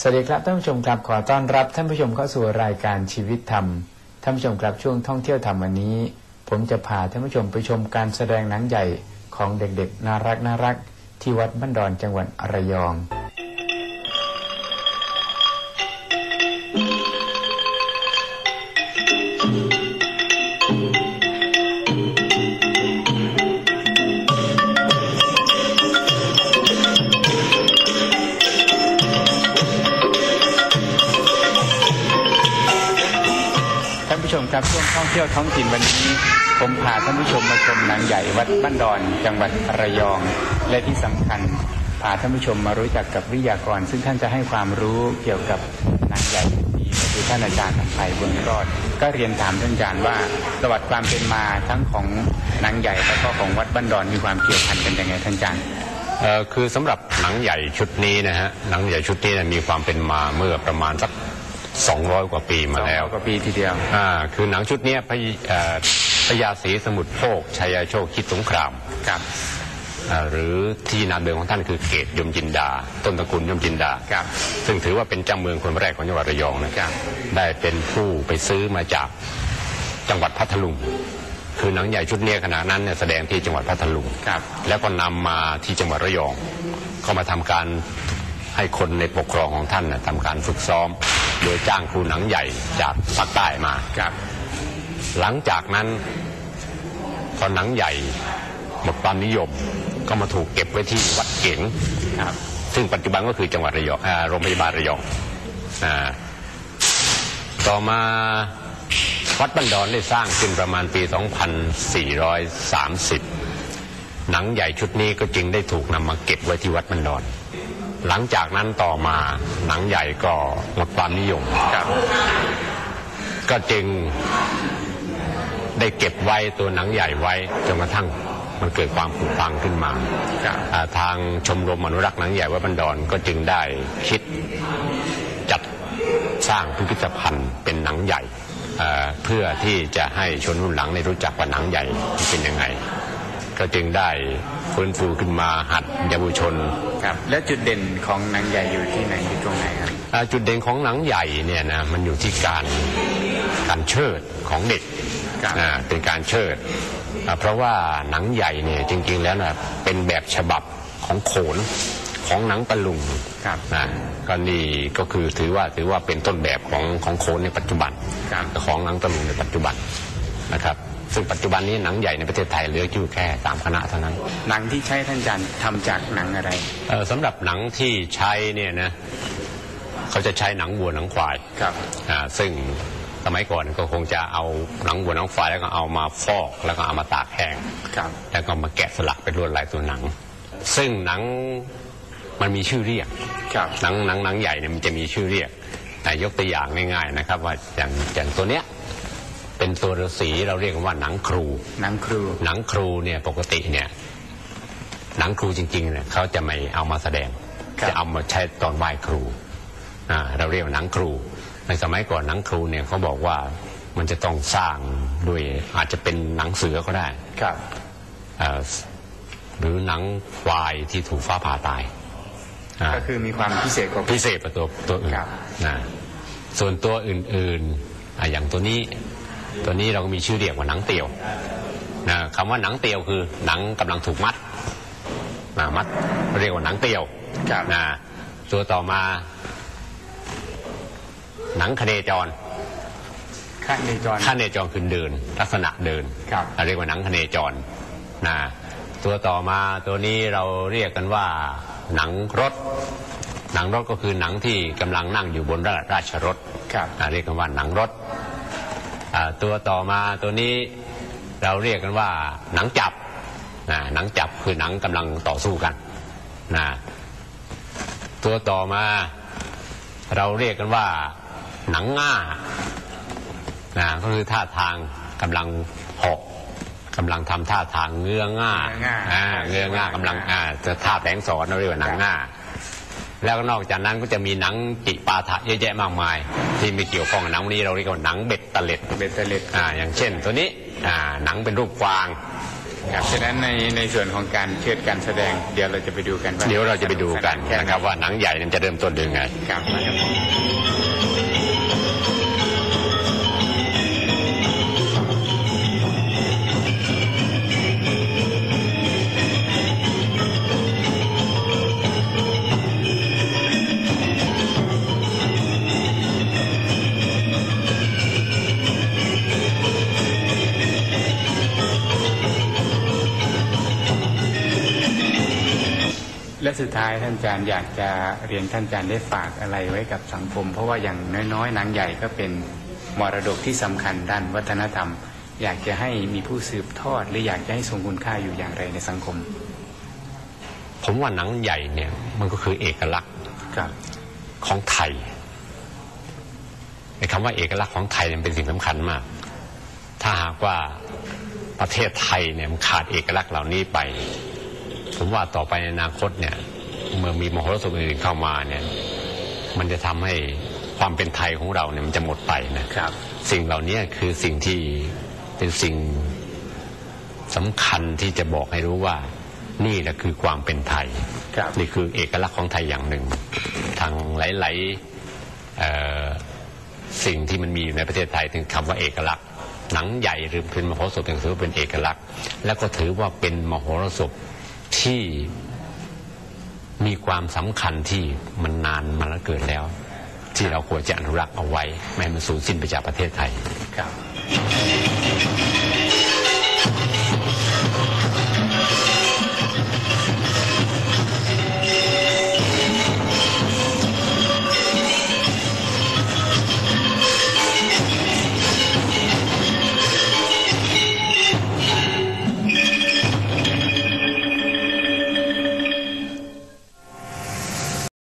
สวัสดีครับท่านผู้ชมครับขอต้อนรับท่านผู้ชมเข้าสู่รายการชีวิตธรรมท่านผู้ชมครับช่วงท่องเที่ยวธรรมวันนี้ ผมจะพาท่านผู้ชมไปชมการแสดงหนังใหญ่ของเด็กๆ น่ารักน่ารักที่วัดบ้านดอนจังหวัดระยอง ครับช่วงท่องเที่ยวท้องถิ่นวันนี้ ผมพาท่านผู้ชมมาชมหนังใหญ่วัดบ้านดอนจังหวัดระยอง และที่สำคัญพาท่านผู้ชมมารู้จักกับวิทยากร ซึ่งท่านจะให้ความรู้เกี่ยวกับหนังใหญ่นี้ก็คือท่านอาจารย์อภัยบุญรอด ก็เรียนถามท่านอาจารย์ว่าประวัติความเป็นมาทั้งของหนังใหญ่แล้วก็ของวัดบ้านดอนมีความเกี่ยวพันกันยังไงท่านอาจารย์เออคือสำหรับหนังใหญ่ชุดนี้นะฮะหนังใหญ่ชุดนี้นะมีความเป็นมาเมื่อประมาณสัก 200 กว่าปีมาแล้วสองร้อยกว่าปีทีเดียว อ่าคือหนังชุดนี้พระเอ่อพระยาศรีสมุทรโภคชัยโชคคิดสงครามครับอ่าหรือที่นามเดิมของท่านคือเกตยมจินดา ต้นตระกูลยมจินดา ครับ ซึ่งถือว่าเป็นเจ้าเมืองคนแรกของจังหวัดระยองนะครับ ได้เป็นผู้ไปซื้อมาจากจังหวัดพัทลุง คือหนังใหญ่ชุดนี้ขณะนั้นเนี่ยแสดงที่จังหวัดพัทลุง ครับ แล้วก็นำมาที่จังหวัดระยอง ก็มาทำการให้คนในปกครองของท่านนะทำการฝึกซ้อม โดยจ้างครูหนังใหญ่จากภาคใต้มา ครับ หลังจากนั้นพอหนังใหญ่หมดความนิยมก็มาถูกเก็บไว้ที่วัดเก๋งครับซึ่งปัจจุบันก็คือจังหวัดระยองอ่าโรงพยาบาลระยองอ่าต่อมาวัดบันดอนได้สร้างขึ้นประมาณปี 2430 หนังใหญ่ชุดนี้ก็จึงได้ถูกนำมาเก็บไว้ที่วัดบันดอน หลังจากนั้นต่อมาหนังใหญ่ก็หมดความนิยมครับก็จึงได้เก็บไว้ตัวหนังใหญ่ไว้จนกระทั่งมันเกิดความผุพังขึ้นมาครับอ่าทางชมรมอนุรักษ์หนังใหญ่วัดบันดอนก็จึงได้คิดจัดสร้างพิพิธภัณฑ์เป็นหนังใหญ่เอ่อเพื่อที่จะให้ชนรุ่นหลังได้รู้จักว่าหนังใหญ่เป็นยังไง ก็จึงได้ฟื้นฟูขึ้นมาหัดเยาวชนครับและจุดเด่นของหนังใหญ่อยู่ที่ไหนอยู่ตรงไหนครับอ่าจุดเด่นของหนังใหญ่เนี่ยนะมันอยู่ที่การการเชิดของเด็กครับอ่าเป็นการเชิดอ่าเพราะว่าหนังใหญ่เนี่ยจริง ๆแล้วนะเป็นแบบฉบับของโขนของหนังตะลุงครับนะก็นี่ก็คือถือว่าถือว่าเป็นต้นแบบของของโขนในปัจจุบันครับของหนังตะลุงในปัจจุบันนะครับ ซึ่งปัจจุบันนี้หนังใหญ่ในประเทศไทยเหลืออยู่แค่สามคณะเท่านั้น หนังที่ใช้ท่านอาจารย์ทำจากหนังอะไรเอ่อสำหรับหนังที่ใช้เนี่ยนะเขาจะใช้หนังวัวหนังควายครับอ่าซึ่งสมัยก่อนก็คงจะเอาหนังวัวหนังควายแล้วก็เอามาฟอกแล้วก็เอามาตากแห้งครับ แล้วก็มาแกะสลักเป็นลวดลายตัวหนัง ซึ่งหนังมันมีชื่อเรียก ครับ หนังหนังหนังใหญ่เนี่ยมันจะมีชื่อเรียกแต่ยกตัวอย่างง่ายๆนะครับ ว่าอย่างอย่างตัวเนี้ย เป็นตัวฤาษีเราเรียกว่าหนังครู หนังครู หนังครูเนี่ยปกติเนี่ยหนังครูจริงๆเนี่ยเขาจะไม่เอามาแสดงครับจะเอามาใช้ตอนไหว้ครูอ่าเราเรียกว่าหนังครู ในสมัยก่อนหนังครูเนี่ยเขาบอกว่ามันจะต้องสร้างด้วยอาจจะเป็นหนังเสือก็ได้ครับอ่าหรือหนังควายที่ถูกฟ้าผ่าตายอ่าก็คือมีความพิเศษกว่าพิเศษกว่าตัวตัวอื่นครับนะส่วนตัวอื่นๆอะอย่างตัวนี้ ตัวนี้เราก็มีชื่อเรียกว่าหนังเตียวนะคำว่าหนังเตียวคือหนังกำลังถูกมัดนะมัดเรียกว่าหนังเตียวครับนะตัวต่อมา หนังคเนจรข้างในจรคเนจรคือเดิน ลักษณะเดินครับเราเรียกว่าหนังคเนจรนะตัวต่อมาตัวนี้เราเรียกกันว่าหนังรถ หนังรถก็คือหนังที่กำลังนั่งอยู่บนราราชรถครับอ่าเรียกกันว่าหนังรถอ่า ตัวต่อมาตัวนี้เราเรียกกันว่าหนังจับนะหนังจับคือหนังกำลังต่อสู้กันนะตัวต่อมาเราเรียกกันว่าหนังง่านะก็คือท่าทางกำลังเหอกกำลังทำท่าทางเงื้อง่าเงื้อง่าอ่าเงื้อง่ากำลังอ่าจะท่าแผลงสอนเราเรียกว่าหนังง่า แล้วก็นอกจากนั้นก็จะมีหนังจิปาถะเยอะแยะมากมาย ที่ไม่เกี่ยวข้องกับหนังนี้เราเรียกว่าหนังเบ็ดตะเล็ดเบตเตอร์เล็ดอ่าอย่างเช่น ตัวนี้อ่าหนังเป็นรูปกวางครับฉะนั้นในในส่วนของการเชิดการแสดง เดี๋ยวเราจะไปดูกันว่าเดี๋ยวเราจะไปดูกันแค่ไหนะครับว่าหนังใหญ่เนี่ยจะเริ่มต้นยังไงครับ และสุดท้ายท่านอาจารย์อยากจะเรียนท่านอาจารย์ได้ฝากอะไรไว้กับสังคม เพราะว่าอย่างน้อยๆหนังใหญ่ก็เป็นมรดกที่สำคัญด้านวัฒนธรรม อยากจะให้มีผู้สืบทอด หรืออยากจะให้ทรงคุณค่าอยู่อย่างไรในสังคม ผมว่าหนังใหญ่เนี่ยมันก็คือเอกลักษณ์ครับของไทยไอ้คำว่าเอกลักษณ์ของไทยเนี่ยเป็นสิ่งสำคัญมาก ถ้าหากว่าประเทศไทยเนี่ยมันขาดเอกลักษณ์เหล่านี้ไป ผมว่าต่อไปในอนาคตเนี่ยเมื่อมีมหรสพอื่นเข้ามาเนี่ยมันจะทำให้ความเป็นไทยของเราเนี่ยมันจะหมดไปนะครับ สิ่งเหล่านี้คือสิ่งที่เป็นสิ่งสำคัญที่จะบอกให้รู้ว่านี่แหละคือความเป็นไทยครับนี่คือเอกลักษณ์ของไทยอย่างหนึ่ง ทางหลายๆเอ่อสิ่งที่มันมีอยู่ในประเทศไทยถึงคำว่าเอกลักษณ์หนังใหญ่หรือเป็นมโหสถถือว่าเป็นเอกลักษณ์ แล้วก็ถือว่าเป็นมโหรสพ ที่มีความสำคัญที่มันนานมาแล้วเกิดแล้ว ที่เราควรจะอนุรักษ์เอาไว้ ไม่ให้มันสูญสิ้นไปจากประเทศไทยครับ